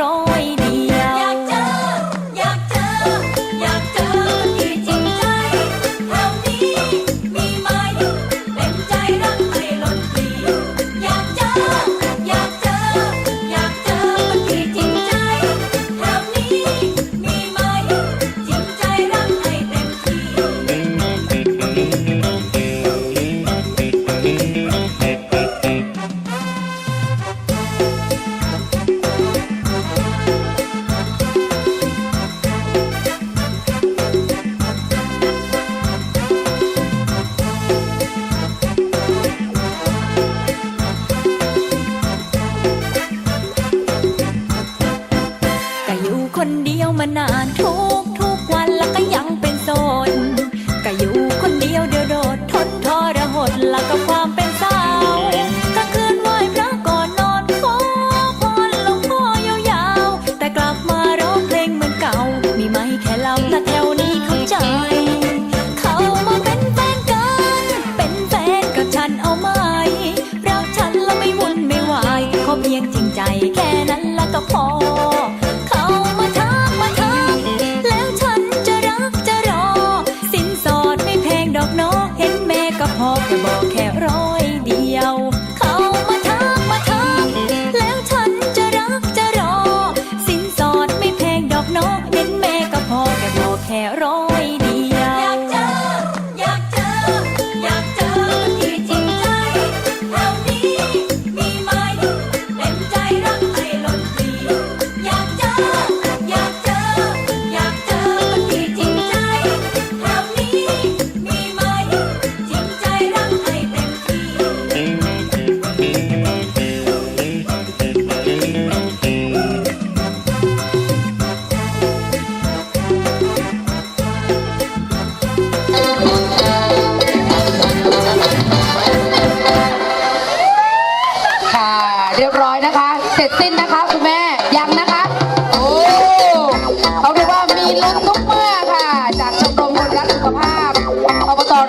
ร้อย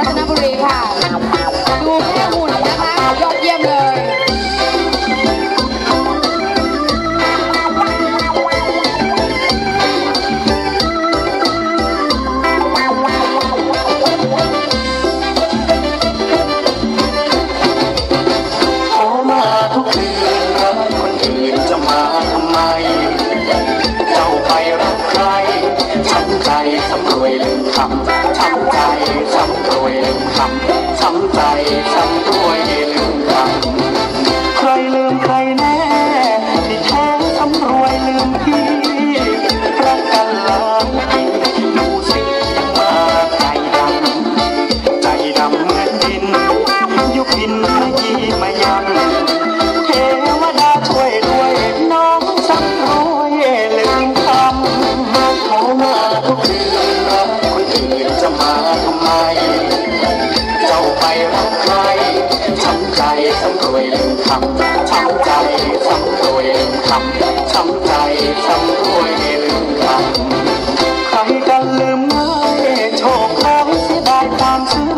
รัตนบุรีค่ะดูแค่ โชคร้เสียดายความซื่อ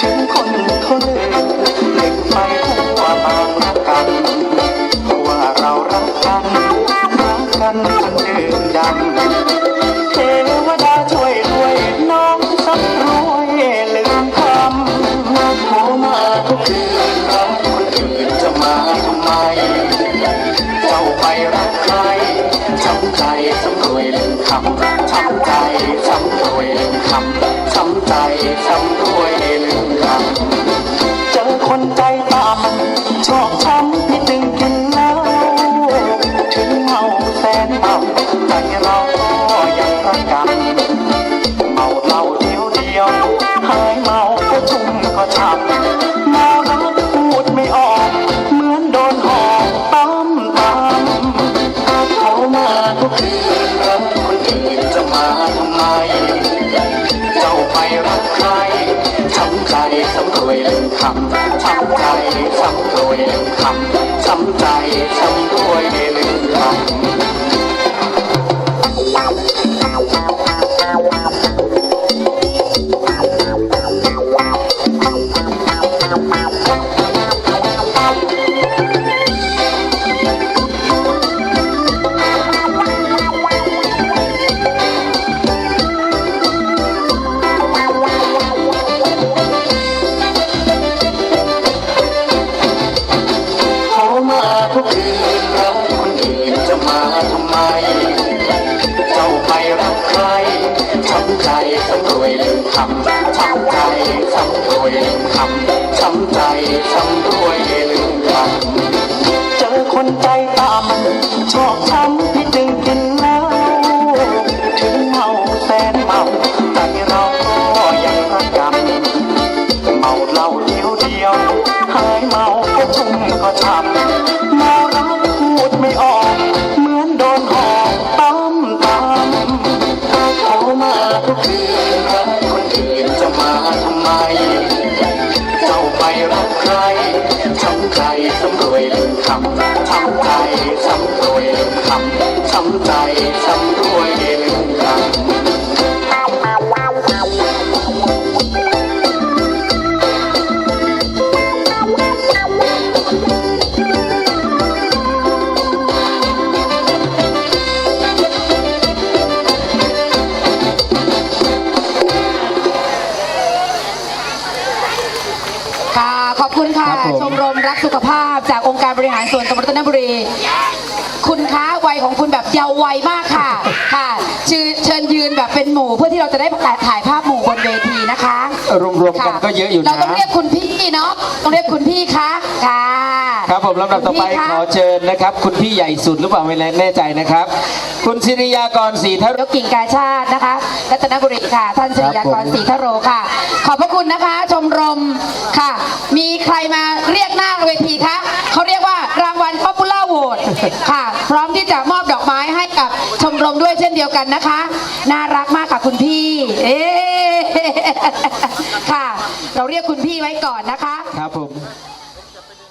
ถึงคนคนเด็กไปทั่วบางรักกันว่าเรารักกันรักกันคนอื่นดังเทวดาช่วยด้วยน้องสักรวยลืมคำโมมาทุกคนอื่นจะมาทำไม เจ้าไปรักใครช้ำใจสำรวยลืมคำช้ำใจ ทำช้ำใจช้ำด้วยลืมคำเจอคนใจตามชอบช้ำ เองคำทำใจทำตัวเองคำทำใจทำ ก็ช้ำม่ารักพูดไม่ออก เหมือนโดนหอกตั้มตั้มเขามาทุกคืนคนอื่นจะมาทำไม เจ้าไปรักใครช้ำใจสำรวยลืมคำช้ำใจสำรวยลืมคำช้ำใจสำ อบคุณค่ะ ครับผม ชมรมรักสุขภาพจากองค์การบริหารส่วนตำบลรัตนบุรี คุณคะวัยของคุณแบบเยาว์วัยมากค่ะ ค่ะเชิญเชิญยืนแบบเป็นหมู่เพื่อที่เราจะได้ถ่ายภาพหมู่บนเวทีนะคะรวมๆกันค่ะก็เยอะอยู่นะ เราต้องเรียกคุณพี่เนาะต้องเรียกคุณพี่คะค่ะ ครับผมลำดับต่อไปคุณพี่คะ ขอเชิญนะครับ คุณพี่ใหญ่สุดหรือเปล่าไม่แน่ใจนะครับ คุณศิริยากรศรีทยกกิ่งกาชาตินะคะ รัตนบุรีค่ะ ท่านสิริยากรศรีทโรค่ะ ขอบพระคุณนะคะ ชมรมค่ะ มีใครมาเรียกหน้าเวทีคะเขาเรียกว่ารางวัล Popular Vote ค่ะ พร้อมที่จะมอบดอกไม้ให้กับชมรมด้วยเช่นเดียวกันนะคะ น่ารักมากค่ะคุณพี่ เอ๊ะค่ะ เราเรียกคุณพี่ไว้ก่อนนะคะ ครับผม